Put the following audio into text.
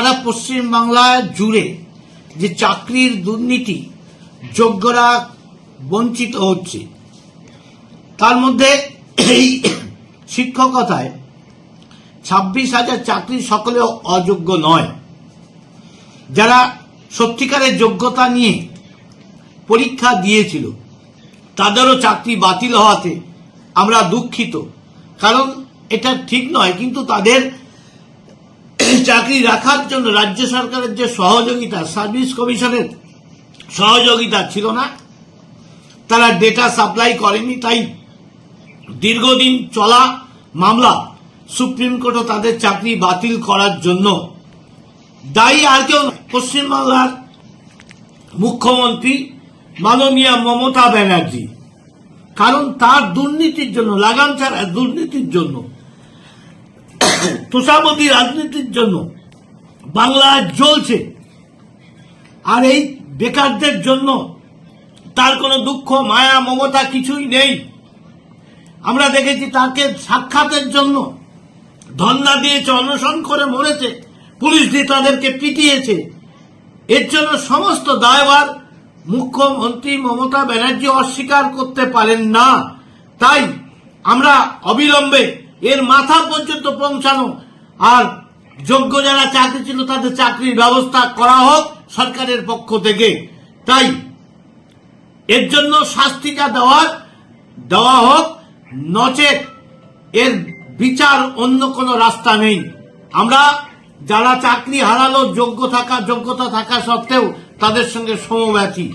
সারা পশ্চিম বাংলা জুড়ে যে চাকরির দুর্নীতি যোগ্যরা বঞ্চিত হচ্ছে, তার মধ্যে এই শিক্ষকতায় ছাব্বিশ হাজার চাকরি সকলেও অযোগ্য নয়। যারা সত্যিকারের যোগ্যতা নিয়ে পরীক্ষা দিয়েছিল, তাদেরও চাকরি বাতিল হওয়াতে আমরা দুঃখিত। কারণ এটা ঠিক নয়, কিন্তু তাদের চাকরি রাখার জন্য রাজ্য সরকারের যে সহযোগিতা, সার্ভিস কমিশনের সহযোগিতা ছিল না। তারা ডেটা সাপ্লাই করেনি, তাই দীর্ঘদিন চলা মামলা সুপ্রিম কোর্টও তাদের চাকরি বাতিল করার জন্য দায়ী আর কেউ পশ্চিমবাংলার মুখ্যমন্ত্রী মাননীয় মমতা ব্যানার্জি, কারণ তার দুর্নীতির জন্য, লাগাম ছাড়া দুর্নীতির জন্য তোষামতি রাজনীতির জন্য বাংলা জ্বলছে। আর এই বেকারদের জন্য তার কোনো দুঃখ, মায়া, মমতা কিছুই নেই। আমরা দেখেছি তাকে সাক্ষাতের জন্য ধর্ণা দিয়েছে, অনশন করে মরেছে। পুলিশ দিয়ে তাদেরকে পিটিয়েছে। এর জন্য সমস্ত দায়ভার মুখ্যমন্ত্রী মমতা ব্যানার্জি অস্বীকার করতে পারেন না। তাই আমরা অবিলম্বে এর মাথা পর্যন্ত পৌঁছানো। আর যোগ্য যারা চাকরি ছিল, তাদের চাকরির ব্যবস্থা করা হোক সরকারের পক্ষ থেকে। তাই এর জন্য শাস্তিটা দেওয়ার, দেওয়া হোক, নচেত এর বিচার অন্য কোনো রাস্তা নেই। আমরা যারা চাকরি হারালো, যোগ্য থাকা, যোগ্যতা থাকা সত্ত্বেও তাদের সঙ্গে সমব্যথী